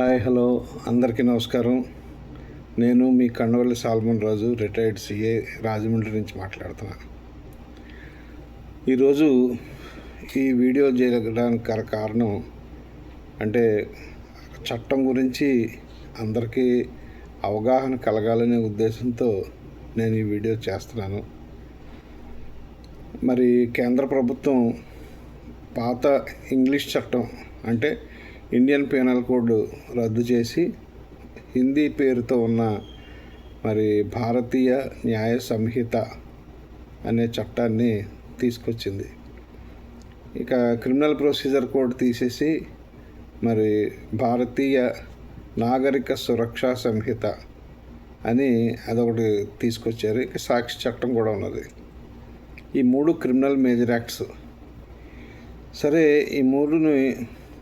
Hi hello. అందరికీ నమస్కారం. నేను మీ Kannavalli salmon Raju retired CA Rajahmundry నుంచి మాట్లాడుతున్నాను ఈరోజు ఈ వీడియో చేయడానికి గల కారణం అంటే చట్టం గురించి అందరికీ అవగాహన కలగాలనే ఉద్దేశంతో నేను ఈ వీడియో చేస్తున్నాను. మరి కేంద్ర ప్రభుత్వం పాత ఇంగ్లీష్ చట్టం అంటే ఇండియన్ పీనల్ కోడ్ రద్దు చేసి హిందీ పేరుతో ఉన్న మరి భారతీయ న్యాయ సంహిత అనే చట్టాన్ని తీసుకొచ్చింది. ఇక క్రిమినల్ ప్రొసీజర్ కోడ్ తీసేసి మరి భారతీయ నాగరిక సురక్షా సంహిత అని అదొకటి తీసుకొచ్చారు. ఇక సాక్షి చట్టం కూడా ఉన్నది. ఈ మూడు క్రిమినల్ మేజర్ యాక్ట్స్. సరే ఈ మూడుని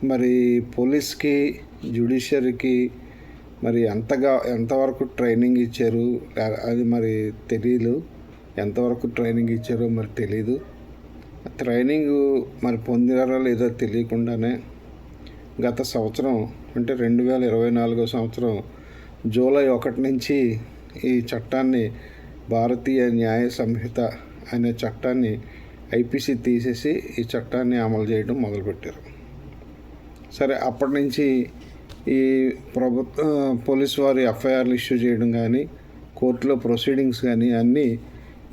మరి పోలీస్కి జ్యుడిషియరీకి మరి ఎంతగా ఎంతవరకు ట్రైనింగ్ ఇచ్చారు? అది మరి తెలియదు ఎంతవరకు ట్రైనింగ్ ఇచ్చారో మరి తెలియదు ట్రైనింగ్ మరి పొందినారో లేదో తెలియకుండానే గత సంవత్సరం అంటే రెండు వేల ఇరవై నాలుగో సంవత్సరం జూలై ఒకటి నుంచి ఈ చట్టాన్ని భారతీయ న్యాయ సంహిత అనే చట్టాన్ని ఐపీసీ తీసేసి ఈ చట్టాన్ని అమలు చేయడం మొదలుపెట్టారు. సరే అప్పటి నుంచి ఈ ప్రభుత్వ పోలీస్ వారి ఎఫ్ఐఆర్లు ఇష్యూ చేయడం కానీ కోర్టులో ప్రొసీడింగ్స్ కానీ అన్నీ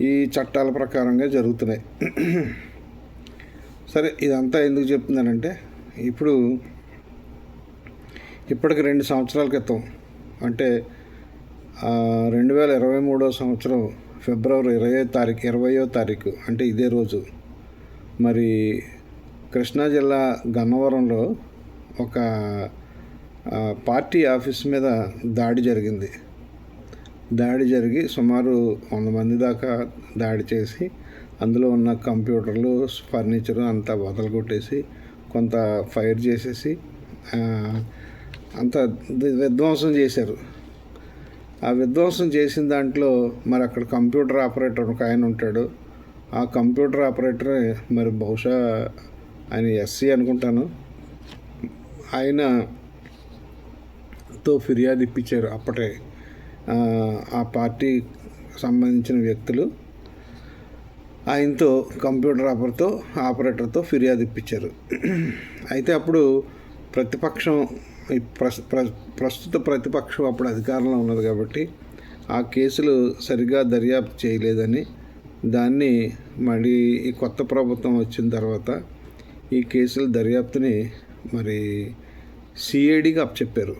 ఈ చట్టాల ప్రకారంగా జరుగుతున్నాయి. సరే ఇదంతా ఎందుకు చెప్తున్నానంటే ఇప్పుడు ఇప్పటికి రెండు సంవత్సరాల క్రితం అంటే రెండు వేల ఇరవై మూడో సంవత్సరం ఫిబ్రవరి ఇరవై తారీఖు ఇరవయో తారీఖు అంటే ఇదే రోజు మరి కృష్ణా జిల్లా గన్నవరంలో ఒక పార్టీ ఆఫీస్ మీద దాడి జరిగింది. దాడి జరిగి సుమారు వంద మంది దాకా దాడి చేసి అందులో ఉన్న కంప్యూటర్లు ఫర్నిచర్ అంతా వదలగొట్టేసి కొంత ఫైర్ చేసేసి అంత విధ్వంసం చేశారు. ఆ విధ్వంసం చేసిన దాంట్లో మరి అక్కడ కంప్యూటర్ ఆపరేటర్ ఒక ఆయన ఉంటాడు. ఆ కంప్యూటర్ ఆపరేటర్ మరి బహుశా ఆయన ఎస్సీ అనుకుంటాను. ఆయనతో ఫిర్యాదు ఇప్పించారు. అప్పటే ఆ, పార్టీ సంబంధించిన వ్యక్తులు ఆయనతో కంప్యూటర్ ఆపర్తో ఆపరేటర్తో ఫిర్యాదు ఇప్పించారు. అయితే అప్పుడు ప్రతిపక్షం ఈ ప్రస్ ప్రస్తుత ప్రతిపక్షం అప్పుడు అధికారంలో ఉన్నది కాబట్టి ఆ కేసులు సరిగా దర్యాప్తు చేయలేదని దాన్ని మళ్ళీ ఈ కొత్త ప్రభుత్వం వచ్చిన తర్వాత ఈ కేసుల దర్యాప్తుని మరి సిఐడికి అప్పచెప్పారు.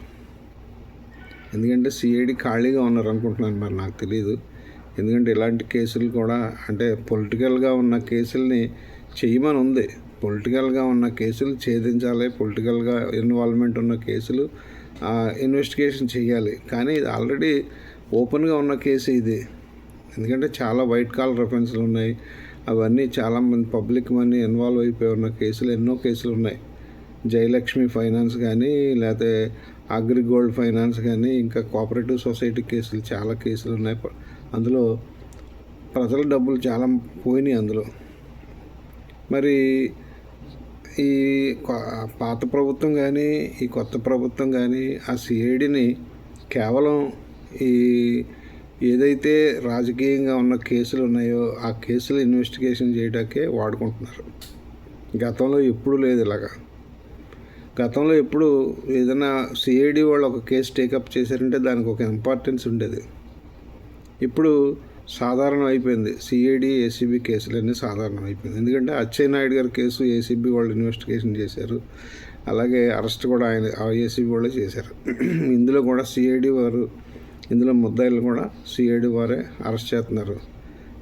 ఎందుకంటే సిఐడి ఖాళీగా ఉన్నారు అనుకుంటున్నాను మరి నాకు తెలియదు ఎందుకంటే ఇలాంటి కేసులు కూడా అంటే పొలిటికల్గా ఉన్న కేసుల్ని చేయమని ఉంది. పొలిటికల్గా ఉన్న కేసులు ఛేదించాలి. పొలిటికల్గా ఇన్వాల్వ్మెంట్ ఉన్న కేసులు ఇన్వెస్టిగేషన్ చేయాలి. కానీ ఇది ఆల్రెడీ ఓపెన్గా ఉన్న కేసు ఇది. ఎందుకంటే చాలా వైట్ కాలర్ రెఫరెన్స్లు ఉన్నాయి. అవన్నీ చాలామంది పబ్లిక్ మనీ ఇన్వాల్వ్ అయిపోయి ఉన్న కేసులు ఎన్నో కేసులు ఉన్నాయి. జయలక్ష్మి ఫైనాన్స్ కానీ లేకపోతే అగ్రిగోల్డ్ ఫైనాన్స్ కానీ ఇంకా కోఆపరేటివ్ సొసైటీ కేసులు చాలా కేసులు ఉన్నాయి. అందులో ప్రజల డబ్బులు చాలా పోయినాయి అందులో. మరి ఈ పాత ప్రభుత్వం కానీ ఈ కొత్త ప్రభుత్వం కానీ ఆ సిఐడిని కేవలం ఈ ఏదైతే రాజకీయంగా ఉన్న కేసులు ఉన్నాయో ఆ కేసులు ఇన్వెస్టిగేషన్ చేయడానికే వాడుకుంటున్నారు. గతంలో ఎప్పుడూ లేదు ఇలాగా. గతంలో ఎప్పుడు ఏదైనా సిఐడి వాళ్ళు ఒక కేసు టేకప్ చేశారంటే దానికి ఒక ఇంపార్టెన్స్ ఉండేది. ఇప్పుడు సాధారణం అయిపోయింది. సిఐడి ఏసీబీ కేసులన్నీ సాధారణం అయిపోయింది. ఎందుకంటే అచ్చయ్య నాయుడు గారి కేసు ఏసీబీ వాళ్ళు ఇన్వెస్టిగేషన్ చేశారు. అలాగే అరెస్ట్ కూడా ఆయన ఏసీబీ వాళ్ళే చేశారు. ఇందులో కూడా సిఐడి వారు ఇందులో ముద్దాయిలు కూడా సిఐడి వారే అరెస్ట్ చేస్తున్నారు.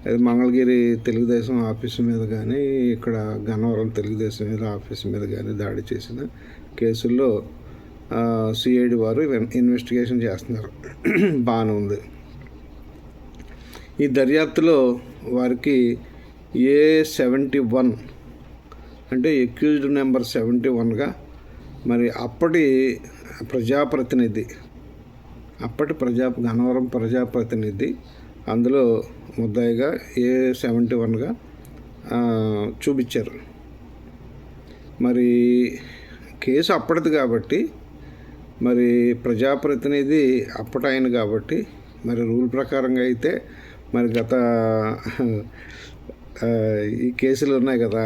అది మంగళగిరి తెలుగుదేశం ఆఫీసు మీద కానీ ఇక్కడ గన్నవరం తెలుగుదేశం మీద ఆఫీసు మీద కానీ దాడి చేసిన కేసుల్లో సిఐడి వారు ఇన్వెస్టిగేషన్ చేస్తున్నారు. బాగానే ఉంది. ఈ దర్యాప్తులో వారికి ఏ సెవెంటీ వన్ అంటే ఎక్యూజ్డ్ నెంబర్ సెవెంటీ వన్గా మరి అప్పటి ప్రజాప్రతినిధి అప్పటి ప్రజా గన్నవరం ప్రజాప్రతినిధి అందులో ముద్దాయిగా ఏ సెవెంటీ వన్గా చూపించారు. మరి కేసు అప్పటిది కాబట్టి మరి ప్రజాప్రతినిధి అప్పటాయన కాబట్టి మరి రూల్ ప్రకారంగా అయితే మరి గత ఈ కేసులు ఉన్నాయి కదా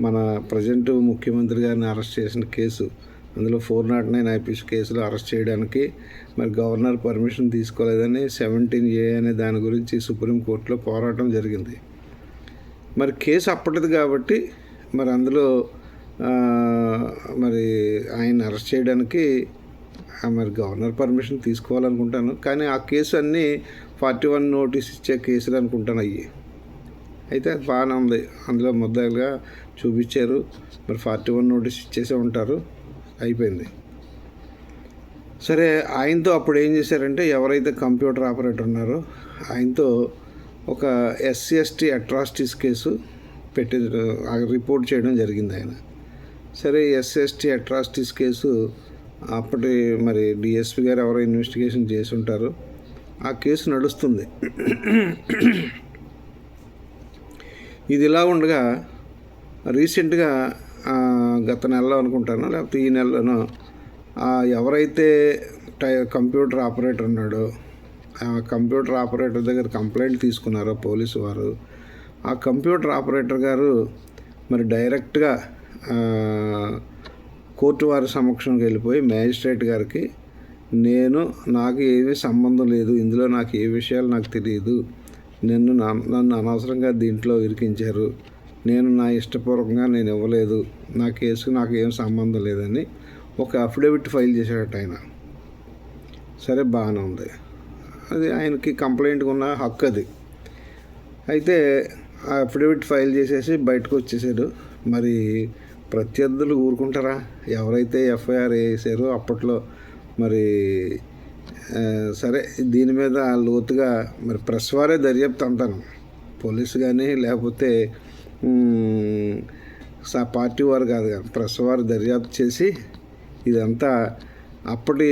మన ప్రజెంట్ ముఖ్యమంత్రి గారిని అరెస్ట్ చేసిన కేసు అందులో ఫోర్ నాట్ నైన్ ఐపీసీ కేసులో అరెస్ట్ చేయడానికి మరి గవర్నర్ పర్మిషన్ తీసుకోలేదని సెవెంటీన్ ఏ అనే దాని గురించి సుప్రీంకోర్టులో పోరాటం జరిగింది. మరి కేసు అప్పటిది కాబట్టి మరి అందులో మరి ఆయన అరెస్ట్ చేయడానికి మరి గవర్నర్ పర్మిషన్ తీసుకోవాలనుకుంటాను. కానీ ఆ కేసు అన్నీ ఫార్టీ వన్ నోటీస్ ఇచ్చే కేసులు అనుకుంటాను అయ్యి. అయితే అది బాగానే ఉంది. అందులో ముద్దాయిలుగా చూపించారు. మరి ఫార్టీ వన్ నోటీస్ ఇచ్చేసే ఉంటారు. అయిపోయింది. సరే ఆయనతో అప్పుడు ఏం చేశారంటే ఎవరైతే కంప్యూటర్ ఆపరేటర్ ఉన్నారో ఆయనతో ఒక ఎస్సీ ఎస్టీ అట్రాసిటీస్ కేసు పెట్టి రిపోర్ట్ చేయడం జరిగింది ఆయన. సరే ఎస్ఎస్టీ అట్రాసిటీస్ కేసు అప్పటి మరి డిఎస్పి గారు ఎవరో ఇన్వెస్టిగేషన్ చేసి ఉంటారు ఆ కేసు నడుస్తుంది. ఇది ఇలా ఉండగా రీసెంట్గా గత నెలలో అనుకుంటాను లేకపోతే ఈ నెలలోనో ఎవరైతే టై కంప్యూటర్ ఆపరేటర్ ఉన్నాడో ఆ కంప్యూటర్ ఆపరేటర్ దగ్గర కంప్లైంట్ తీసుకున్నారో పోలీసు వారు ఆ కంప్యూటర్ ఆపరేటర్ గారు మరి డైరెక్ట్గా కోర్టు వారి సమక్షంకి వెళ్ళిపోయి మ్యాజిస్ట్రేట్ గారికి నేను నాకు ఏమీ సంబంధం లేదు ఇందులో నాకు ఏ విషయాలు నాకు తెలియదు. నన్ను నా- నన్ను అనవసరంగా దీంట్లో ఇరికించారు. నేను నా ఇష్టపూర్వకంగా నేను ఇవ్వలేదు. నా కేసుకు నాకు ఏం సంబంధం లేదని ఒక అఫిడవిట్ ఫైల్ చేశాడట ఆయన. సరే బాగానే ఉంది. అది ఆయనకి కంప్లైంట్ ఉన్న హక్కు అది. అయితే ఆ అఫిడవిట్ ఫైల్ చేసేసి బయటకు వచ్చేసాడు. మరి ప్రత్యర్థులు ఊరుకుంటారా? ఎవరైతే ఎఫ్ఐఆర్ వేసారో అప్పట్లో మరి సరే దీని మీద లోతుగా మరి ప్రెస్ వారే దర్యాప్తు అంటాను. పోలీసు కానీ లేకపోతే సా పార్టీ వారు కాదు కానీ ప్రెస్ వారు దర్యాప్తు చేసి ఇదంతా అప్పటి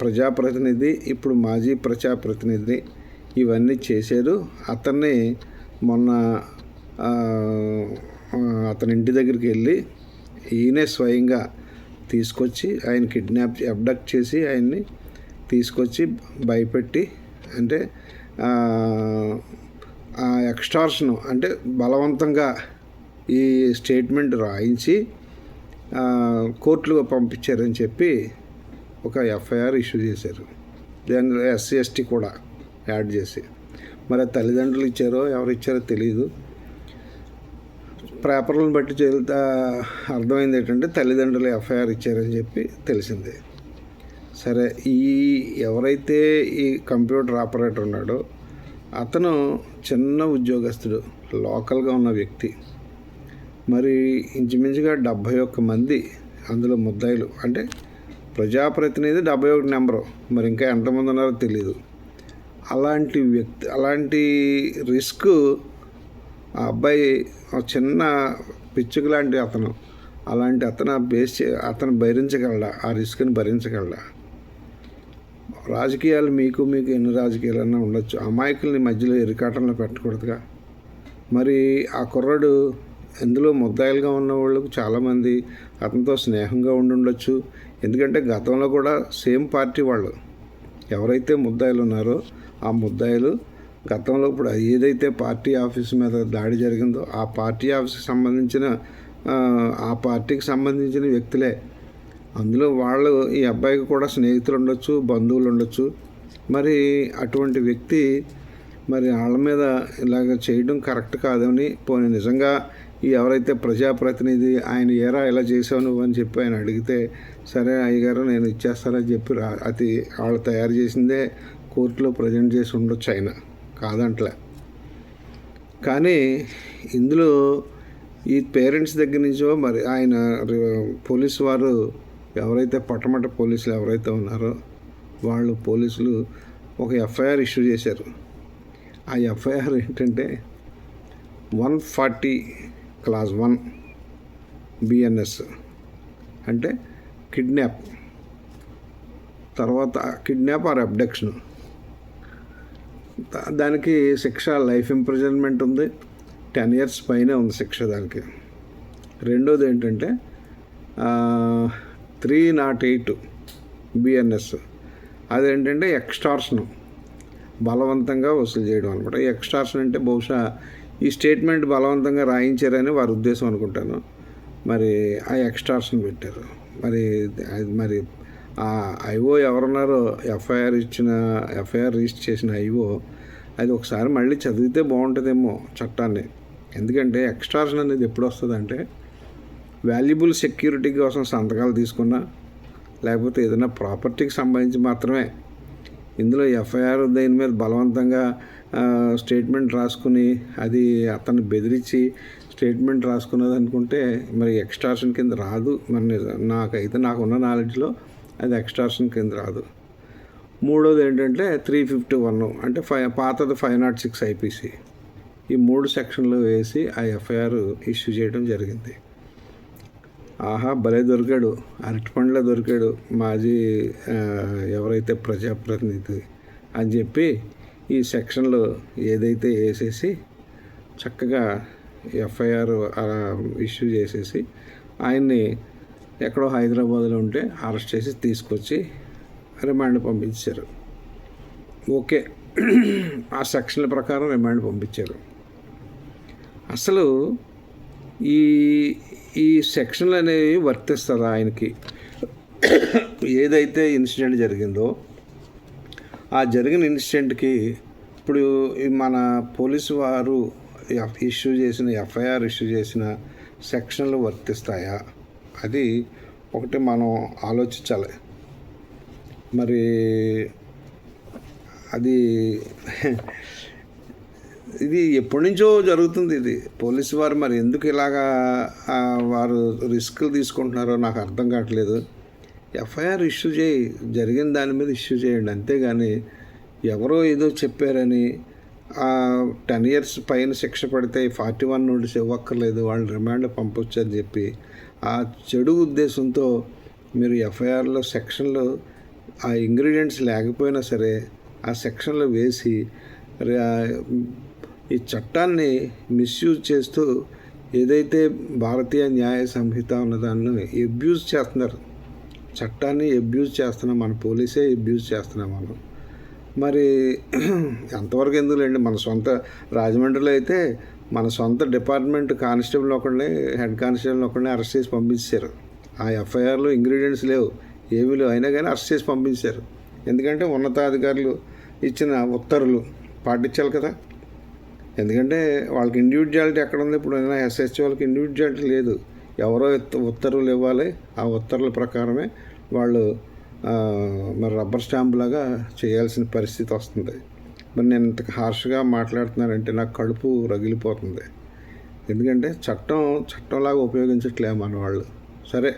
ప్రజాప్రతినిధి ఇప్పుడు మాజీ ప్రజాప్రతినిధి ఇవన్నీ చేశారు. అతన్ని మొన్న అతని ఇంటి దగ్గరికి వెళ్ళి ఈయనే స్వయంగా తీసుకొచ్చి ఆయన కిడ్నాప్ అబ్డక్ట్ చేసి ఆయన్ని తీసుకొచ్చి భయపెట్టి అంటే ఆ ఎక్స్టార్షన్ అంటే బలవంతంగా ఈ స్టేట్మెంట్ రాయించి కోర్టులో పంపించారని చెప్పి ఒక ఎఫ్ఐఆర్ ఇష్యూ చేశారు. దానిలో ఎస్సీ ఎస్టీ కూడా యాడ్ చేసి. మరి తల్లిదండ్రులు ఇచ్చారో ఎవరు ఇచ్చారో తెలియదు పేపర్లను బట్టి చెల్తా అర్థమైంది ఏంటంటే తల్లిదండ్రులు ఎఫ్ఐఆర్ ఇచ్చారని చెప్పి తెలిసింది. సరే ఈ ఎవరైతే ఈ కంప్యూటర్ ఆపరేటర్ ఉన్నాడో అతను చిన్న ఉద్యోగస్తుడు లోకల్గా ఉన్న వ్యక్తి. మరి ఇంచుమించుగా డెబ్భై ఒక్క మంది అందులో ముద్దాయిలు. అంటే ప్రజాప్రతినిధి డెబ్బై ఒకటి నెంబరు మరి ఇంకా ఎంతమంది ఉన్నారో తెలియదు అలాంటి వ్యక్తి అలాంటి రిస్క్ ఆ అబ్బాయి ఒక చిన్న పిచ్చుకు లాంటి అతను. అలాంటి అతను బేస్ అతను భరించగలడా? ఆ రిస్క్ని భరించగలడా? రాజకీయాలు మీకు మీకు ఎన్ని రాజకీయాలన్నా ఉండొచ్చు. అమాయకుల్ని మధ్యలో ఇరుకాటంలో పెట్టకూడదుగా. మరి ఆ కుర్రాడు ఎందులో ముద్దాయిలుగా ఉన్న వాళ్ళకు చాలామంది అతనితో స్నేహంగా ఉండి ఉండొచ్చు ఎందుకంటే గతంలో కూడా సేమ్ పార్టీ వాళ్ళు. ఎవరైతే ముద్దాయిలు ఉన్నారో ఆ ముద్దాయిలు గతంలో ఇప్పుడు ఏదైతే పార్టీ ఆఫీస్ మీద దాడి జరిగిందో ఆ పార్టీ ఆఫీస్కి సంబంధించిన ఆ, పార్టీకి సంబంధించిన వ్యక్తులే. అందులో వాళ్ళు ఈ అబ్బాయికి కూడా స్నేహితులు ఉండొచ్చు బంధువులు ఉండొచ్చు. మరి అటువంటి వ్యక్తి మరి వాళ్ళ మీద ఇలాగ చేయడం కరెక్ట్ కాదని పోనీ నిజంగా ఈ ఎవరైతే ప్రజాప్రతినిధి ఆయన ఏరా ఇలా చేసావు నువ్వు అని చెప్పి ఆయన అడిగితే సరే అయ్యగారు నేను ఇచ్చేస్తానని చెప్పి రా అది వాళ్ళు తయారు చేసిందే కోర్టులో ప్రజెంట్ చేసి ఉండొచ్చు ఆయన. కాదంటలే. కానీ ఇందులో ఈ పేరెంట్స్ దగ్గర నుంచో మరి ఆయన పోలీసు వారు ఎవరైతే పట్టమట పోలీసులు ఎవరైతే ఉన్నారో వాళ్ళు పోలీసులు ఒక ఎఫ్ఐఆర్ ఇష్యూ చేశారు. ఆ ఎఫ్ఐఆర్ ఏంటంటే one forty clause one BNS అంటే కిడ్నాప్. తర్వాత కిడ్నాప్ ఆర్ అబ్డక్షన్. దానికి శిక్ష లైఫ్ ఇంప్రిజన్మెంట్ ఉంది. టెన్ ఇయర్స్ పైనే ఉంది శిక్ష దానికి. రెండోది ఏంటంటే త్రీ నాట్ ఎయిట్ బిఎన్ఎస్ అదేంటంటే ఎక్స్టార్షన్ బలవంతంగా వసూలు చేయడం అనమాట. ఎక్స్టార్షన్ అంటే బహుశా ఈ స్టేట్మెంట్ బలవంతంగా రాయించారని వారి ఉద్దేశం అనుకుంటాను. మరి ఆ ఎక్స్టార్షన్ పెట్టారు. మరి అది మరి ఐఓ ఎవరున్నారో ఎఫ్ఐఆర్ ఇచ్చిన ఎఫ్ఐఆర్ రిజిస్టర్ చేసిన ఐఓ అది ఒకసారి మళ్ళీ చదివితే బాగుంటుందేమో చట్టాన్ని. ఎందుకంటే ఎక్స్ట్రాషన్ అనేది ఎప్పుడు వస్తుందంటే వాల్యుబుల్ సెక్యూరిటీ కోసం సంతకాలు తీసుకున్నా లేకపోతే ఏదైనా ప్రాపర్టీకి సంబంధించి మాత్రమే. ఇందులో ఎఫ్ఐఆర్ దీని మీద బలవంతంగా స్టేట్మెంట్ రాసుకుని అది అతన్ని బెదిరించి స్టేట్మెంట్ రాసుకున్నది అనుకుంటే మరి ఎక్స్ట్రాషన్ కింద రాదు. మరి నాకైతే నాకున్న నాలెడ్జ్లో అది ఎక్స్ట్రాషన్ కింద రాదు. మూడోది ఏంటంటే త్రీ ఫిఫ్టీ వన్ అంటే ఫైవ్ పాతది ఫైవ్ నాట్ సిక్స్ ఐపీసీ ఈ మూడు సెక్షన్లు వేసి ఆ ఎఫ్ఐఆర్ ఇష్యూ చేయడం జరిగింది. ఆహా భలే దొరికాడు. అరటిపండ్లో దొరికాడు. మాజీ ఎవరైతే ప్రజాప్రతినిధి అని చెప్పి ఈ సెక్షన్లో ఏదైతే వేసేసి చక్కగా ఎఫ్ఐఆర్ ఇష్యూ చేసేసి ఆయన్ని ఎక్కడో హైదరాబాద్లో ఉంటే అరెస్ట్ చేసి తీసుకొచ్చి రిమాండ్ పంపించారు. ఓకే. ఆ సెక్షన్ల ప్రకారం రిమాండ్ పంపించారు. అసలు ఈ ఈ సెక్షన్లు అనేవి వర్తిస్తారా ఆయనకి? ఏదైతే ఇన్సిడెంట్ జరిగిందో ఆ జరిగిన ఇన్సిడెంట్కి ఇప్పుడు మన పోలీసు వారు ఇష్యూ చేసిన ఎఫ్ఐఆర్ ఇష్యూ చేసిన సెక్షన్లు వర్తిస్తాయా? అది ఒకటి మనం ఆలోచించాలి. మరి అది ఇది ఎప్పటి నుంచో జరుగుతుంది ఇది. పోలీసు వారు మరి ఎందుకు ఇలాగా వారు రిస్క్లు తీసుకుంటున్నారో నాకు అర్థం కావట్లేదు. ఎఫ్ఐఆర్ ఇష్యూ చేయి జరిగిన దాని మీద ఇష్యూ చేయండి. అంతేగాని ఎవరో ఏదో చెప్పారని టెన్ ఇయర్స్ పైన శిక్ష పడితే ఫార్టీ వన్ నోటీస్ ఇవ్వక్కర్లేదు వాళ్ళు రిమాండ్ పంపొచ్చు అని చెప్పి ఆ చెడు ఉద్దేశంతో మీరు ఎఫ్ఐఆర్లో సెక్షన్లో ఆ ఇంగ్రీడియంట్స్ లేకపోయినా సరే ఆ సెక్షన్లో వేసి ఈ చట్టాన్ని మిస్యూజ్ చేస్తూ ఏదైతే భారతీయ న్యాయ సంహిత ఉన్నదాన్ని అబ్యూజ్ చేస్తున్నారు చట్టాన్ని అబ్యూజ్ చేస్తున్నాం మన పోలీసే అబ్యూజ్ చేస్తున్నాం మనం. మరి ఎంతవరకు ఎందుకులేండి మన సొంత రాజమండ్రిలో అయితే మన సొంత డిపార్ట్మెంట్ కానిస్టేబుల్ ఒకళ్ళని హెడ్ కానిస్టేబుల్ ఒకళ్ళని అరెస్ట్ చేసి పంపించారు. ఆ ఎఫ్ఐఆర్లో ఇంగ్రీడియంట్స్ లేవు. ఏమీ లేవు. అయినా కానీ అరెస్ట్ చేసి పంపించారు. ఎందుకంటే ఉన్నతాధికారులు ఇచ్చిన ఉత్తర్వులు పాటించాలి కదా. ఎందుకంటే వాళ్ళకి ఇండివిజువాలిటీ ఎక్కడ ఉంది? ఇప్పుడు ఎస్ఎస్సి వాళ్ళకి ఇండివిజువాలిటీ లేదు. ఎవరో ఉత్తర్వులు ఇవ్వాలి. ఆ ఉత్తర్వుల ప్రకారమే వాళ్ళు మరి రబ్బర్ స్టాంప్ లాగా చేయాల్సిన పరిస్థితి వస్తుంది. మరి నేను ఇంత హార్ష్గా మాట్లాడుతున్నానంటే నాకు కడుపు రగిలిపోతుంది. ఎందుకంటే చట్టం చట్టంలాగా ఉపయోగించట్లే మన వాళ్ళు సరే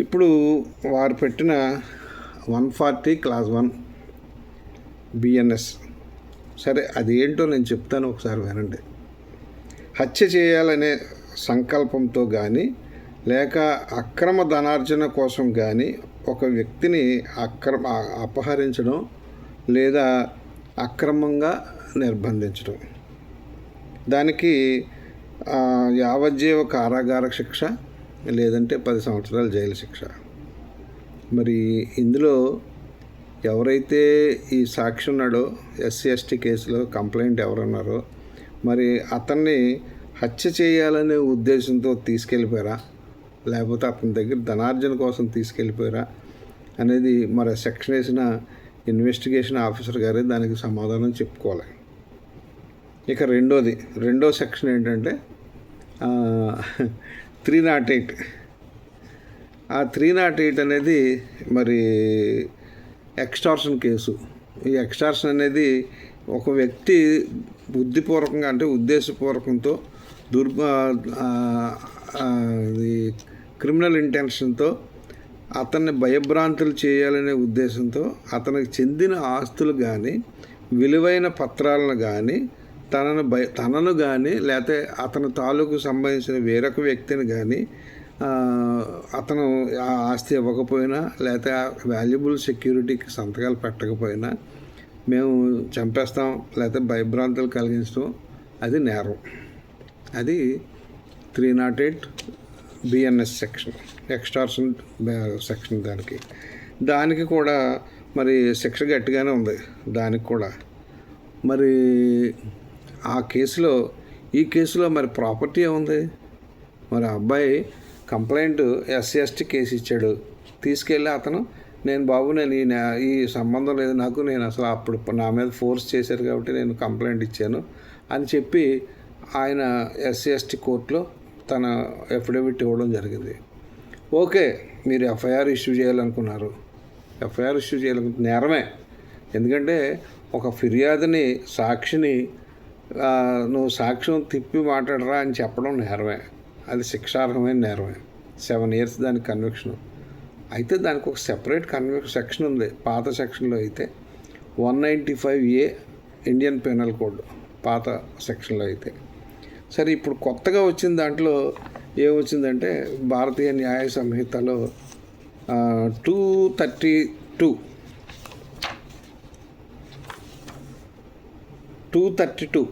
ఇప్పుడు వారు పెట్టిన one forty clause one BNS. సరే అదేంటో నేను చెప్తాను ఒకసారి వినండి. హత్య చేయాలనే సంకల్పంతో కానీ లేక అక్రమ ధనార్జన కోసం కానీ ఒక వ్యక్తిని అక్రమ అపహరించడం లేదా అక్రమంగా నిర్బంధించడం. దానికి యావజ్జీవ కారాగార శిక్ష లేదంటే పది సంవత్సరాల జైలు శిక్ష. మరి ఇందులో ఎవరైతే ఈ సాక్షి ఉన్నాడో ఎస్సీ ఎస్టీ కేసులో కంప్లైంట్ ఎవరున్నారో మరి అతన్ని హత్య చేయాలనే ఉద్దేశంతో తీసుకెళ్ళిపోయారా? లేకపోతే అతని దగ్గర ధనార్జన కోసం తీసుకెళ్ళిపోయారా? అనేది మరి సెక్షన్ వేసిన ఇన్వెస్టిగేషన్ ఆఫీసర్ గారే దానికి సమాధానం చెప్పుకోవాలి. ఇక రెండోది రెండో సెక్షన్ ఏంటంటే త్రీ నాట్ ఎయిట్. ఆ త్రీ నాట్ ఎయిట్ అనేది మరి ఎక్స్టార్షన్ కేసు. ఈ ఎక్స్టార్షన్ అనేది ఒక వ్యక్తి బుద్ధిపూర్వకంగా అంటే ఉద్దేశపూర్వకంతో దుర్బ ఇది క్రిమినల్ ఇంటెన్షన్తో అతన్ని భయభ్రాంతులు చేయాలనే ఉద్దేశంతో అతనికి చెందిన ఆస్తులు కానీ విలువైన పత్రాలను కానీ తనను భయ తనను కానీ లేకపోతే అతని తాలూకు సంబంధించిన వేరొక వ్యక్తిని కానీ అతను ఆ ఆస్తి ఇవ్వకపోయినా లేకపోతే ఆ వాల్యుబుల్ సెక్యూరిటీకి సంతకాలు పెట్టకపోయినా మేము చంపేస్తాం లేకపోతే భయభ్రాంతులు కలిగించడం అది నేరం. అది three naught eight BNS section extortion section దానికి. దానికి కూడా మరి శిక్ష గట్టిగానే ఉంది. దానికి కూడా. మరి ఆ కేసులో ఈ కేసులో మరి ప్రాపర్టీ ఏముంది? మరి అబ్బాయి కంప్లైంట్ ఎస్సీఎస్టీ కేసు ఇచ్చాడు. తీసుకెళ్ళి అతను నేను బాబు నేను ఈ ఈ సంబంధం లేదు నాకు నేను అసలు అప్పుడు నా మీద ఫోర్స్ చేశారు కాబట్టి నేను కంప్లైంట్ ఇచ్చాను అని చెప్పి ఆయన ఎస్సీఎస్టీ కోర్టులో తన అఫిడవిట్ ఇవ్వడం జరిగింది. ఓకే మీరు ఎఫ్ఐఆర్ ఇష్యూ చేయాలనుకున్నారు. ఎఫ్ఐఆర్ ఇష్యూ చేయాలనుకుంటే నేరమే. ఎందుకంటే ఒక ఫిర్యాదుని సాక్షిని నువ్వు సాక్ష్యం తిప్పి మాట్లాడరా అని చెప్పడం నేరమే. అది శిక్షార్హమైన నేరమే. సెవెన్ ఇయర్స్ దానికి కన్విక్షన్ అయితే దానికి ఒక సెపరేట్ కన్విక్ సెక్షన్ ఉంది. పాత సెక్షన్లో అయితే one ninety five A Indian penal code పాత సెక్షన్లో అయితే. సరే ఇప్పుడు కొత్తగా వచ్చిన దాంట్లో ఏమొచ్చిందంటే భారతీయ న్యాయ సంహితలో two thirty two two thirty two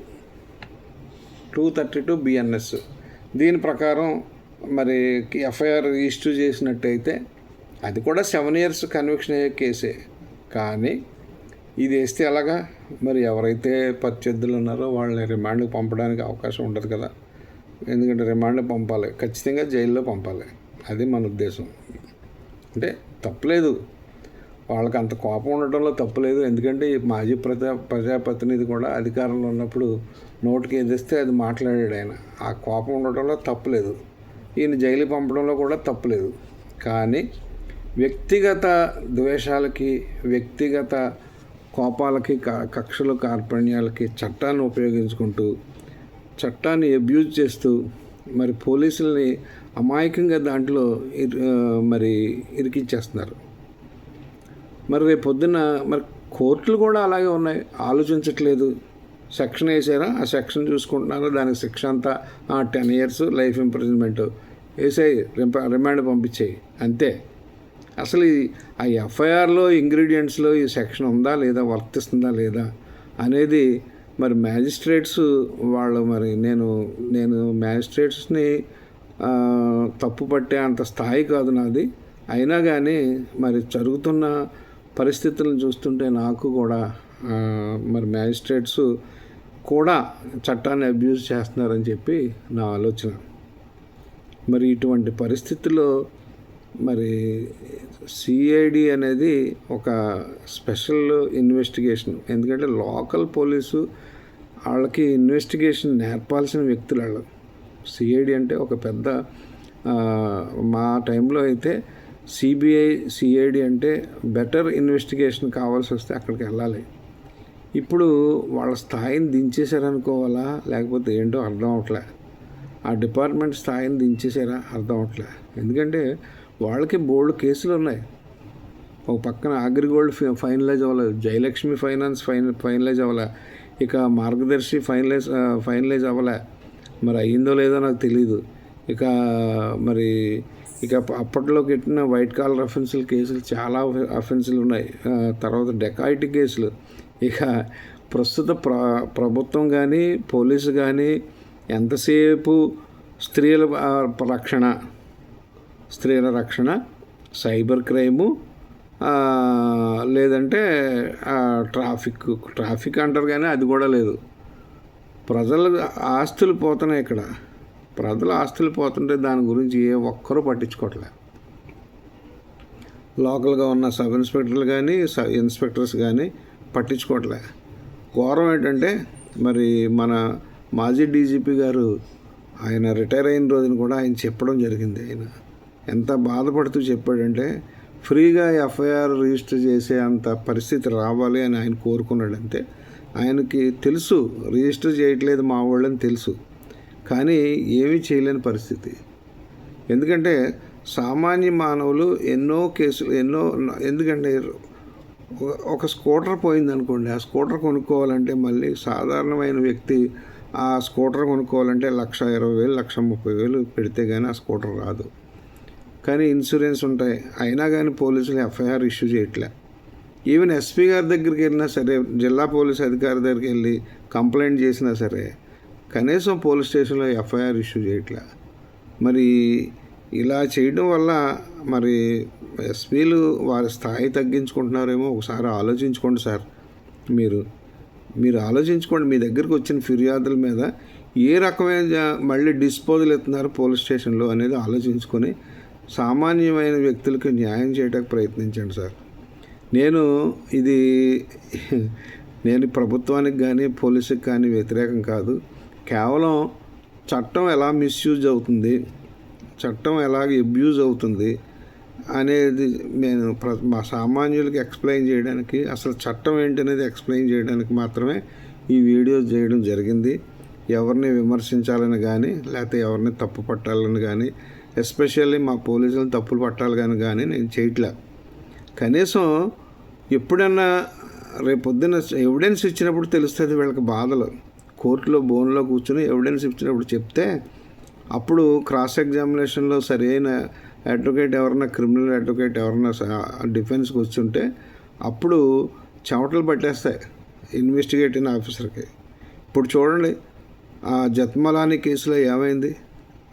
two thirty two BNS దీని ప్రకారం మరి ఎఫ్ఐఆర్ ఇష్యూ చేసినట్టయితే అది కూడా సెవెన్ ఇయర్స్ కన్విక్షన్ అయ్యే కేసే. కానీ ఇది వేస్తే ఎలాగా? మరి ఎవరైతే ప్రత్యర్థులు ఉన్నారో వాళ్ళని రిమాండ్కి పంపడానికి అవకాశం ఉండదు కదా. ఎందుకంటే రిమాండ్ పంపాలి. ఖచ్చితంగా జైల్లో పంపాలి. అది మన ఉద్దేశం. అంటే తప్పలేదు. వాళ్ళకి అంత కోపం ఉండటంలో తప్పులేదు. ఎందుకంటే మాజీ ప్రజా ప్రజాప్రతినిధి కూడా అధికారంలో ఉన్నప్పుడు నోటికి ఏదిస్తే అది మాట్లాడాడు ఆయన. ఆ కోపం ఉండటంలో తప్పులేదు. ఈయన జైలు పంపడంలో కూడా తప్పులేదు. కానీ వ్యక్తిగత ద్వేషాలకి వ్యక్తిగత కోపాలకి క- కక్షలు కార్పణ్యాలకి చట్టాన్ని ఉపయోగించుకుంటూ చట్టాన్ని అబ్యూజ్ చేస్తూ మరి పోలీసుల్ని అమాయకంగా దాంట్లో మరి ఇరికిచ్చేస్తున్నారు మరి రేపు పొద్దున్న మరి కోర్టులు కూడా అలాగే ఉన్నాయి. ఆలోచించట్లేదు. సెక్షన్ వేసారా? ఆ సెక్షన్ చూసుకుంటున్నారా? దానికి శిక్ష అంతా టెన్ ఇయర్స్ లైఫ్ ఇంప్రిజన్మెంట్ వేసాయి. రిమాండ్ పంపించేయి. అంతే. అసలు ఈ ఆ ఎఫ్ఐఆర్లో ఇంగ్రీడియంట్స్లో ఈ సెక్షన్ ఉందా లేదా వర్తిస్తుందా లేదా అనేది మరి మ్యాజిస్ట్రేట్స్ వాళ్ళు మరి నేను నేను మ్యాజిస్ట్రేట్స్ని తప్పు పట్టే అంత స్థాయి కాదు నాది. అయినా కానీ మరి జరుగుతున్న పరిస్థితులను చూస్తుంటే నాకు కూడా మరి మ్యాజిస్ట్రేట్స్ కూడా చట్టాన్ని అబ్యూజ్ చేస్తున్నారని చెప్పి నా ఆలోచన. మరి ఇటువంటి పరిస్థితుల్లో మరి సిఐడి అనేది ఒక స్పెషల్ ఇన్వెస్టిగేషన్ ఎందుకంటే లోకల్ పోలీసు వాళ్ళకి ఇన్వెస్టిగేషన్ నేర్పాల్సిన వ్యక్తులు వాళ్ళు. సిఐడి అంటే ఒక పెద్ద మా టైంలో అయితే సిబిఐ సిఐడి అంటే బెటర్ ఇన్వెస్టిగేషన్ కావాల్సి వస్తే అక్కడికి వెళ్ళాలి. ఇప్పుడు వాళ్ళ స్థాయిని దించేశారనుకోవాలా? లేకపోతే ఏంటో అర్థం అవట్లే. ఆ డిపార్ట్మెంట్ స్థాయిని దించేసారా అర్థం అవట్లే. ఎందుకంటే వాళ్ళకి బోల్డ్ కేసులు ఉన్నాయి. ఒక పక్కన అగ్రిగోల్డ్ ఫైనలైజ్ అవ్వలేదు. జయలక్ష్మి ఫైనాన్స్ ఫైన ఫైనలైజ్ అవ్వలే. ఇక మార్గదర్శి ఫైనలైజ్ ఫైనలైజ్ అవ్వలే. మరి అయ్యిందో లేదో నాకు తెలియదు ఇక మరి ఇక అప్పట్లో పెట్టిన వైట్ కాలర్ అఫెన్సులు కేసులు చాలా అఫెన్సులు ఉన్నాయి. తర్వాత డెకాయిటీ కేసులు. ఇక ప్రస్తుత ప్ర ప్రభుత్వం కానీ పోలీసు కానీ ఎంతసేపు స్త్రీల రక్షణ స్త్రీల రక్షణ సైబర్ క్రైము లేదంటే ట్రాఫిక్ ట్రాఫిక్ అంటారు కానీ అది కూడా లేదు. ప్రజల ఆస్తులు పోతున్నాయి ఇక్కడ. ప్రజల ఆస్తులు పోతుంటే దాని గురించి ఏ ఒక్కరూ పట్టించుకోవట్లే. లోకల్గా ఉన్న సబ్ ఇన్స్పెక్టర్లు కానీ సబ్ ఇన్స్పెక్టర్స్ కానీ పట్టించుకోవట్లే. ఘోరం ఏంటంటే మరి మన మాజీ డీజీపీ గారు ఆయన రిటైర్ అయిన రోజున కూడా ఆయన చెప్పడం జరిగింది. ఆయన ఎంత బాధపడుతూ చెప్పాడంటే ఫ్రీగా ఎఫ్ఐఆర్ రిజిస్టర్ చేసే అంత పరిస్థితి రావాలి అని ఆయన కోరుకున్నాడంతే. ఆయనకి తెలుసు రిజిస్టర్ చేయట్లేదు మా వాళ్ళని తెలుసు. కానీ ఏమీ చేయలేని పరిస్థితి. ఎందుకంటే సామాన్య మానవులు ఎన్నో కేసులు ఎన్నో ఎందుకంటే ఒక- స్కూటర్ పోయిందనుకోండి ఆ స్కూటర్ కొనుక్కోవాలంటే మళ్ళీ సాధారణమైన వ్యక్తి ఆ స్కూటర్ కొనుక్కోవాలంటే లక్ష ఇరవై వేలు లక్ష ముప్పై వేలు పెడితే కానీ ఆ స్కూటర్ రాదు. కానీ ఇన్సూరెన్స్ ఉంటాయి. అయినా కానీ పోలీసులు ఎఫ్ఐఆర్ ఇష్యూ చేయట్లే. ఈవెన్ ఎస్పీ గారి దగ్గరికి వెళ్ళినా సరే జిల్లా పోలీస్ అధికారి దగ్గరికి వెళ్ళి కంప్లైంట్ చేసినా సరే కనీసం పోలీస్ స్టేషన్లో ఎఫ్ఐఆర్ ఇష్యూ చేయట్లే. మరి ఇలా చేయడం వల్ల మరి ఎస్పీలు వారి స్థాయి తగ్గించుకుంటున్నారేమో ఒకసారి ఆలోచించుకోండి సార్. మీరు మీరు ఆలోచించుకోండి. మీ దగ్గరికి వచ్చిన ఫిర్యాదుల మీద ఏ రకమైన మళ్ళీ డిస్పోజల్ ఎత్తున్నారు పోలీస్ స్టేషన్లో అనేది ఆలోచించుకొని సామాన్యమైన వ్యక్తులకు న్యాయం చేయడానికి ప్రయత్నించండి సార్. నేను ఇది నేను ప్రభుత్వానికి కానీ పోలీసుకి కానీ వ్యతిరేకం కాదు. కేవలం చట్టం ఎలా మిస్యూజ్ అవుతుంది చట్టం ఎలాగ అబ్యూజ్ అవుతుంది అనేది నేను ప్ర మా సామాన్యులకి ఎక్స్ప్లెయిన్ చేయడానికి అసలు చట్టం ఏంటనేది ఎక్స్ప్లెయిన్ చేయడానికి మాత్రమే ఈ వీడియో చేయడం జరిగింది. ఎవరిని విమర్శించాలని కానీ లేకపోతే ఎవరిని తప్పు పట్టాలని కానీ ఎస్పెషల్లీ మా పోలీసులను తప్పులు పట్టాలి కానీ కానీ నేను చేయట్లే. కనీసం ఎప్పుడన్నా రేపొద్దున ఎవిడెన్స్ ఇచ్చినప్పుడు తెలుస్తుంది వీళ్ళకి బాధలు. కోర్టులో బోన్లో కూర్చొని ఎవిడెన్స్ ఇచ్చినప్పుడు చెప్తే అప్పుడు క్రాస్ ఎగ్జామినేషన్లో సరైన అడ్వకేట్ ఎవరన్నా క్రిమినల్ అడ్వకేట్ ఎవరన్నా డిఫెన్స్కి వచ్చుంటే అప్పుడు చెమటలు పట్టేస్తాయి ఇన్వెస్టిగేటింగ్ ఆఫీసర్కి ఇప్పుడు చూడండి ఆ జత్మలాని కేసులో ఏమైంది?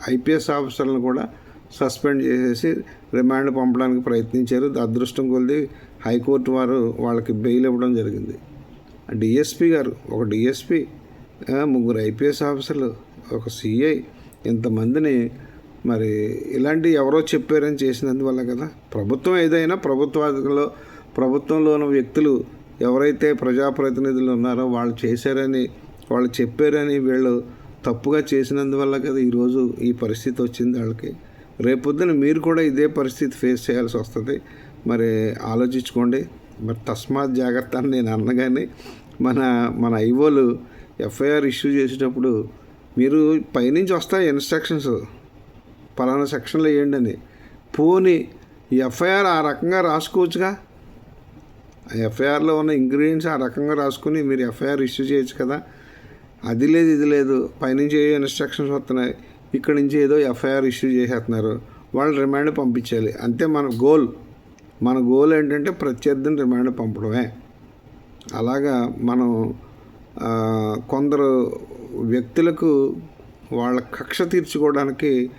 ఐపీఎస్ ఆఫీసర్లను కూడా సస్పెండ్ చేసేసి రిమాండ్ పంపడానికి ప్రయత్నించారు. అదృష్టం కొలిది హైకోర్టు వారు వాళ్ళకి బెయిల్ ఇవ్వడం జరిగింది. డిఎస్పి గారు ఒక డిఎస్పి ముగ్గురు ఐపీఎస్ ఆఫీసర్లు ఒక సిఐ ఇంతమందిని మరి ఇలాంటి ఎవరో చెప్పారని చేసినందువల్ల కదా ప్రభుత్వం ఏదైనా ప్రభుత్వాధిలో ప్రభుత్వంలో ఉన్న వ్యక్తులు ఎవరైతే ప్రజాప్రతినిధులు ఉన్నారో వాళ్ళు చేశారని వాళ్ళు చెప్పారని వీళ్ళు తప్పుగా చేసినందువల్ల కదా ఈరోజు ఈ పరిస్థితి వచ్చింది వాళ్ళకి. రేపొద్దున మీరు కూడా ఇదే పరిస్థితి ఫేస్ చేయాల్సి వస్తుంది. మరి ఆలోచించుకోండి. మరి తస్మాత్ జాగ్రత్త అని నేను అన్నగానే మన మన ఐవోలు ఎఫ్ఐఆర్ ఇష్యూ చేసేటప్పుడు మీరు పైనుంచి వస్తాయి ఇన్స్ట్రక్షన్స్ పలానా సెక్షన్లో వేయండి అని. పోని ఎఫ్ఐఆర్ ఆ రకంగా రాసుకోవచ్చుగా? ఎఫ్ఐఆర్లో ఉన్న ఇంగ్రీడియంట్స్ ఆ రకంగా రాసుకుని మీరు ఎఫ్ఐఆర్ ఇష్యూ చేయొచ్చు కదా? అది లేదు ఇది లేదు. పైనుంచి ఏ ఇన్స్ట్రక్షన్స్ వస్తున్నాయి. ఇక్కడ నుంచి ఏదో ఎఫ్ఐఆర్ ఇష్యూ చేసేస్తున్నారు. వాళ్ళు రిమాండ్ పంపించాలి. అంతే మన గోల్ మన గోల్ ఏంటంటే ప్రత్యర్థిని రిమాండ్ పంపడమే. అలాగా మనం కొందరు వ్యక్తులకు వాళ్ళ కక్ష తీర్చుకోవడానికి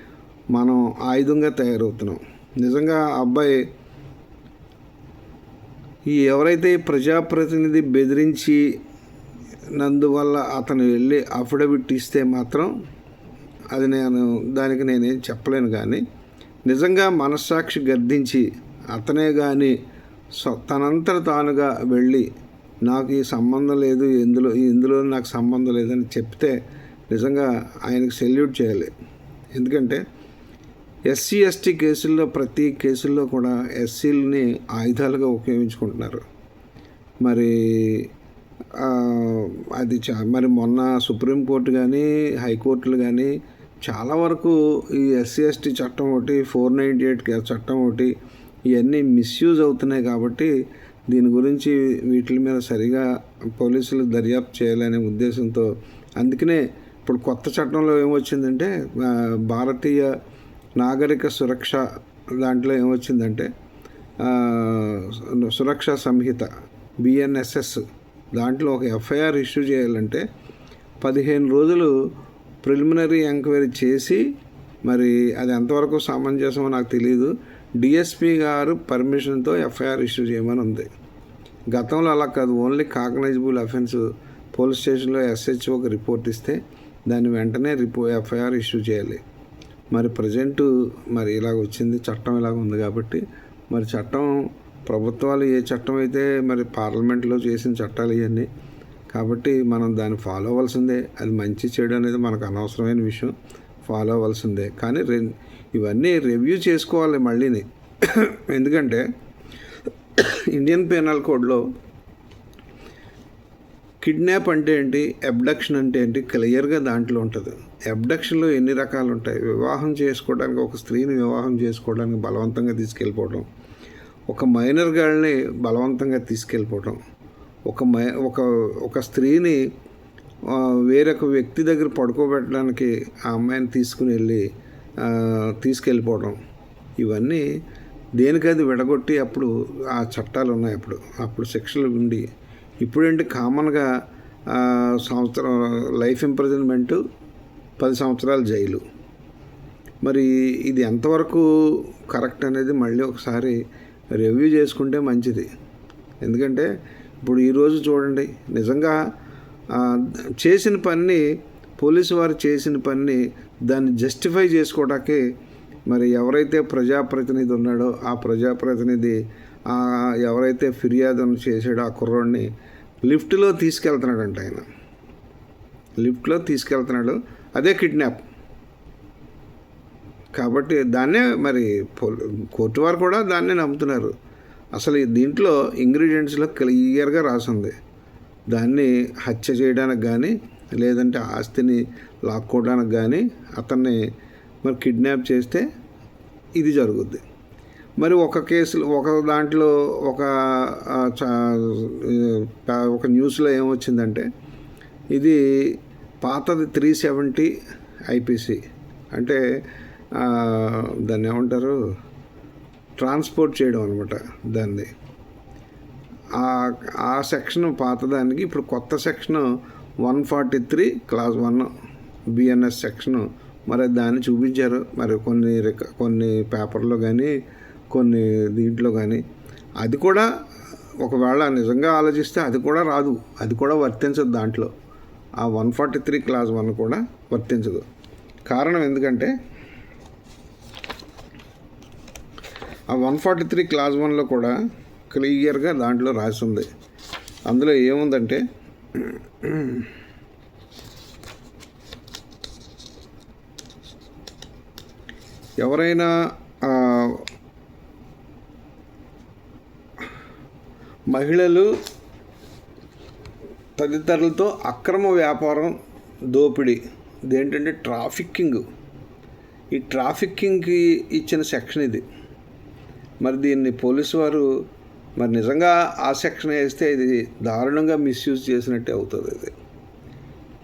మనం ఆయుధంగా తయారవుతున్నాం. నిజంగా అబ్బాయి ఈ ఎవరైతే ప్రజాప్రతినిధి బెదిరించి నందువల్ల అతను వెళ్ళి అఫిడవిట్ ఇస్తే మాత్రం అది నేను దానికి నేనేం చెప్పలేను కానీ నిజంగా మనస్సాక్షి గర్దించి అతనే కానీ తనంతట తానుగా వెళ్ళి నాకు ఈ సంబంధం లేదు ఎందులో ఇందులో నాకు సంబంధం లేదని చెప్తే నిజంగా ఆయనకు సెల్యూట్ చేయాలి. ఎందుకంటే ఎస్సీ ఎస్టీ కేసుల్లో ప్రతి కేసుల్లో కూడా ఎస్సీలని ఆయుధాలుగా ఉపయోగించుకుంటున్నారు. మరి అది చా మరి మొన్న సుప్రీంకోర్టు కానీ హైకోర్టులు కానీ చాలా వరకు ఈ ఎస్సీ ఎస్టీ చట్టం ఒకటి ఫోర్ నైంటీ ఎయిట్ చట్టం ఒకటి ఇవన్నీ మిస్యూజ్ అవుతున్నాయి కాబట్టి దీని గురించి వీటి మీద సరిగా పోలీసులు దర్యాప్తు చేయాలనే ఉద్దేశంతో అందుకనే ఇప్పుడు కొత్త చట్టంలో ఏమొచ్చిందంటే భారతీయ నాగరిక సురక్ష దాంట్లో ఏమొచ్చిందంటే సురక్ష సంహిత బిఎన్ఎస్ఎస్ దాంట్లో ఒక ఎఫ్ఐఆర్ ఇష్యూ చేయాలంటే పదిహేను రోజులు ప్రిలిమినరీ ఎంక్వైరీ చేసి మరి అది ఎంతవరకు సమంజసమో నాకు తెలియదు డిఎస్పి గారు పర్మిషన్తో ఎఫ్ఐఆర్ ఇష్యూ చేయమని ఉంది. గతంలో అలా కాదు. ఓన్లీ కాగ్నైజబుల్ అఫెన్స్ పోలీస్ స్టేషన్లో ఎస్హెచ్ఓకి రిపోర్ట్ ఇస్తే దాన్ని వెంటనే రిపో ఎఫ్ఐఆర్ ఇష్యూ చేయాలి. మరి ప్రజెంటు మరి ఇలాగ వచ్చింది. చట్టం ఇలాగ ఉంది కాబట్టి మరి చట్టం ప్రభుత్వాలు ఏ చట్టం అయితే మరి పార్లమెంట్లో చేసిన చట్టాలు ఇవన్నీ కాబట్టి మనం దాన్ని ఫాలో అవ్వాల్సిందే. అది మంచి చేయడం అనేది మనకు అనవసరమైన విషయం. ఫాలో అవ్వాల్సిందే. కానీ రె ఇవన్నీ రివ్యూ చేసుకోవాలి మళ్ళీని. ఎందుకంటే ఇండియన్ పీనల్ కోడ్లో కిడ్నాప్ అంటే ఏంటి అబ్డక్షన్ అంటే ఏంటి క్లియర్గా దాంట్లో ఉంటుంది. అబ్డక్షన్లో ఎన్ని రకాలు ఉంటాయి? వివాహం చేసుకోవడానికి ఒక స్త్రీని వివాహం చేసుకోవడానికి బలవంతంగా తీసుకెళ్ళిపోవడం. ఒక మైనర్ గాళ్ళని బలవంతంగా తీసుకెళ్ళిపోవటం. ఒక మై ఒక ఒక స్త్రీని వేరొక వ్యక్తి దగ్గర పడుకోబెట్టడానికి ఆ అమ్మాయిని తీసుకుని వెళ్ళి తీసుకెళ్ళిపోవడం ఇవన్నీ దేనికది విడగొట్టి అప్పుడు ఆ చట్టాలు ఉన్నాయి అప్పుడు. అప్పుడు శిక్షలు ఉండి. ఇప్పుడేంటి కామన్గా సంవత్సరం లైఫ్ ఇంప్రెజన్మెంటు పది సంవత్సరాలు జైలు. మరి ఇది ఎంతవరకు కరెక్ట్ అనేది మళ్ళీ ఒకసారి రివ్యూ చేసుకుంటే మంచిది. ఎందుకంటే ఇప్పుడు ఈరోజు చూడండి నిజంగా చేసిన పని పోలీసు వారు చేసిన పనిని దాన్ని జస్టిఫై చేసుకోవడానికి మరి ఎవరైతే ప్రజాప్రతినిధి ఉన్నాడో ఆ ప్రజాప్రతినిధి ఎవరైతే ఫిర్యాదును చేశాడో ఆ కుర్రోడిని లిఫ్ట్లో తీసుకెళ్తున్నాడంట ఆయన. లిఫ్ట్లో తీసుకెళ్తున్నాడు. అదే కిడ్నాప్. కాబట్టి దాన్నే మరి కోర్టు వారు కూడా దాన్నే నమ్ముతున్నారు. అసలు దీంట్లో ఇంగ్రీడియంట్స్లో క్లియర్గా రాసింది. దాన్ని హత్య చేయడానికి కానీ లేదంటే ఆస్తిని లాక్కోవడానికి కానీ అతన్ని మరి కిడ్నాప్ చేస్తే ఇది జరుగుద్ది. మరి ఒక కేసులో ఒక దాంట్లో ఒక ఒక న్యూస్లో ఏమొచ్చిందంటే ఇది పాతది త్రీ సెవెంటీ ఐపీసీ. అంటే దాన్ని ఏమంటారు? ట్రాన్స్పోర్ట్ చేయడం అనమాట దాన్ని. ఆ ఆ సెక్షన్ పాతదానికి ఇప్పుడు కొత్త section one forty three clause one BNS section. మరి దాన్ని చూపించారు. మరి కొన్ని రిక- కొన్ని పేపర్లో కానీ కొన్ని దీంట్లో కానీ అది కూడా ఒకవేళ నిజంగా ఆలోచిస్తే అది కూడా రాదు. అది కూడా వర్తించదు దాంట్లో. ఆ one forty three clause one కూడా వర్తించదు. కారణం ఎందుకంటే ఆ వన్ ఫార్టీ త్రీ క్లాస్ వన్లో కూడా క్లియర్గా దాంట్లో రాసి ఉంది. అందులో ఏముందంటే ఎవరైనా మహిళలు తదితరులతో అక్రమ వ్యాపారం దోపిడీ ఇదేంటంటే ట్రాఫిక్కింగ్. ఈ ట్రాఫిక్కింగ్కి ఇచ్చిన సెక్షన్ ఇది. మరి దీన్ని పోలీసు వారు మరి నిజంగా ఆ సెక్షన్ వేస్తే ఇది దారుణంగా మిస్యూజ్ చేసినట్టే అవుతుంది ఇది.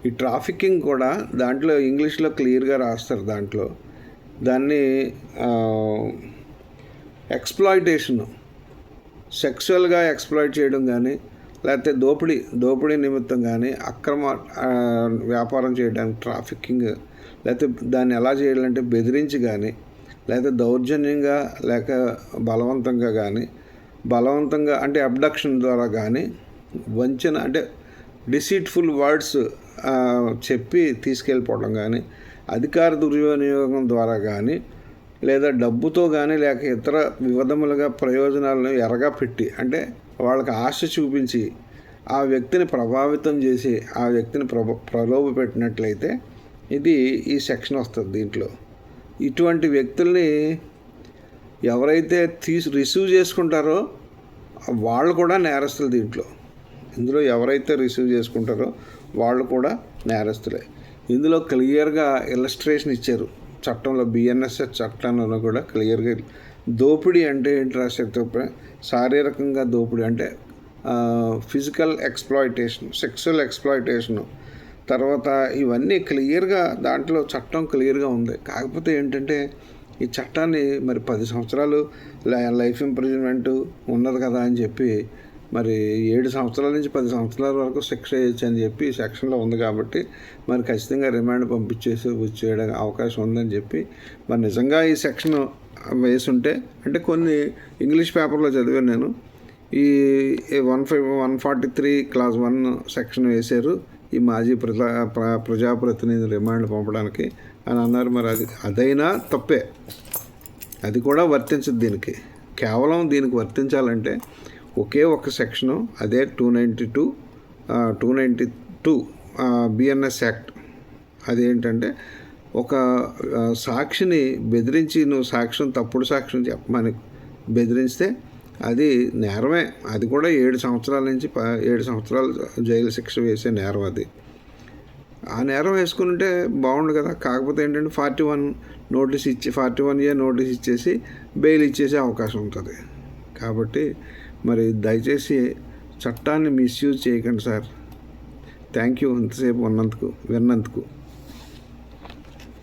ఈ ట్రాఫికింగ్ కూడా దాంట్లో ఇంగ్లీష్లో క్లియర్గా రాస్తారు దాంట్లో. దాన్ని ఎక్స్ప్లాయిటేషన్ సెక్సువల్గా ఎక్స్ప్లాయిట్ చేయడం కానీ లేకపోతే దోపిడీ దోపిడీ నిమిత్తం కానీ అక్రమ వ్యాపారం చేయడానికి ట్రాఫికింగ్ లేకపోతే దాన్ని ఎలా చేయాలంటే బెదిరించి కానీ లేదా దౌర్జన్యంగా లేక బలవంతంగా కానీ బలవంతంగా అంటే అబ్డక్షన్ ద్వారా కానీ వంచన అంటే డిసీట్ఫుల్ వర్డ్స్ చెప్పి తీసుకెళ్ళిపోవడం కానీ అధికార దుర్వినియోగం ద్వారా కానీ లేదా డబ్బుతో కానీ లేక ఇతర వివిధములుగా ప్రయోజనాలను ఎరగా పెట్టి అంటే వాళ్ళకి ఆశ చూపించి ఆ వ్యక్తిని ప్రభావితం చేసి ఆ వ్యక్తిని ప్రభ ప్రలోభ పెట్టినట్లయితే ఇది ఈ సెక్షన్ వస్తుంది దీంట్లో. ఇటువంటి వ్యక్తుల్ని ఎవరైతే తీసి రిసీవ్ చేసుకుంటారో వాళ్ళు కూడా నేరస్తులు దీంట్లో. ఇందులో ఎవరైతే రిసీవ్ చేసుకుంటారో వాళ్ళు కూడా నేరస్తులే. ఇందులో క్లియర్గా ఇలస్ట్రేషన్ ఇచ్చారు. చట్టంలో బిఎన్ఎస్ఎస్ చట్టంలో కూడా క్లియర్గా దోపిడీ అంటే ఏంటి రాశారు శారీరకంగా దోపిడీ అంటే ఫిజికల్ ఎక్స్ప్లాయిటేషన్ సెక్సువల్ ఎక్స్ప్లాయిటేషను తర్వాత ఇవన్నీ క్లియర్గా దాంట్లో చట్టం క్లియర్గా ఉంది. కాకపోతే ఏంటంటే ఈ చట్టాన్ని మరి పది సంవత్సరాలు లైఫ్ ఇంప్రిజన్మెంట్ ఉన్నది కదా అని చెప్పి మరి ఏడు సంవత్సరాల నుంచి పది సంవత్సరాల వరకు శిక్ష వేయచ్చు అని చెప్పి ఈ సెక్షన్లో ఉంది కాబట్టి మరి ఖచ్చితంగా రిమాండ్ పంపించేసి చేయడం అవకాశం ఉందని చెప్పి మరి నిజంగా ఈ సెక్షన్ వేసుంటే అంటే కొన్ని ఇంగ్లీష్ పేపర్లో చదివాను నేను. ఈ one five one forty three clause one section వేశారు. ఈ మాజీ ప్రజా ప్ర- రిమాండ్లు పంపడానికి అని అన్నారు. మరి అది అదైనా తప్పే. అది కూడా వర్తించదు దీనికి. కేవలం దీనికి వర్తించాలంటే ఒకే ఒక సెక్షను అదే two ninety two two ninety two BNS act. అదేంటంటే ఒక సాక్షిని బెదిరించి నువ్వు సాక్ష్యం తప్పుడు సాక్ష్యం చెప్పమని బెదిరిస్తే అది నేరమే. అది కూడా ఏడు సంవత్సరాల నుంచి ఏడు సంవత్సరాలు జైలు శిక్ష వేసే నేరం అది. ఆ నేరం వేసుకుని బాగుండు కదా. కాకపోతే ఏంటంటే ఫార్టీ వన్ నోటీస్ ఇచ్చి ఫార్టీ వన్ ఇయర్ నోటీస్ ఇచ్చేసి బెయిల్ ఇచ్చేసే అవకాశం ఉంటుంది. కాబట్టి మరి దయచేసి చట్టాన్ని మిస్యూజ్ చేయకండి సార్. థ్యాంక్ యూ ఇంతసేపు ఉన్నందుకు విన్నందుకు.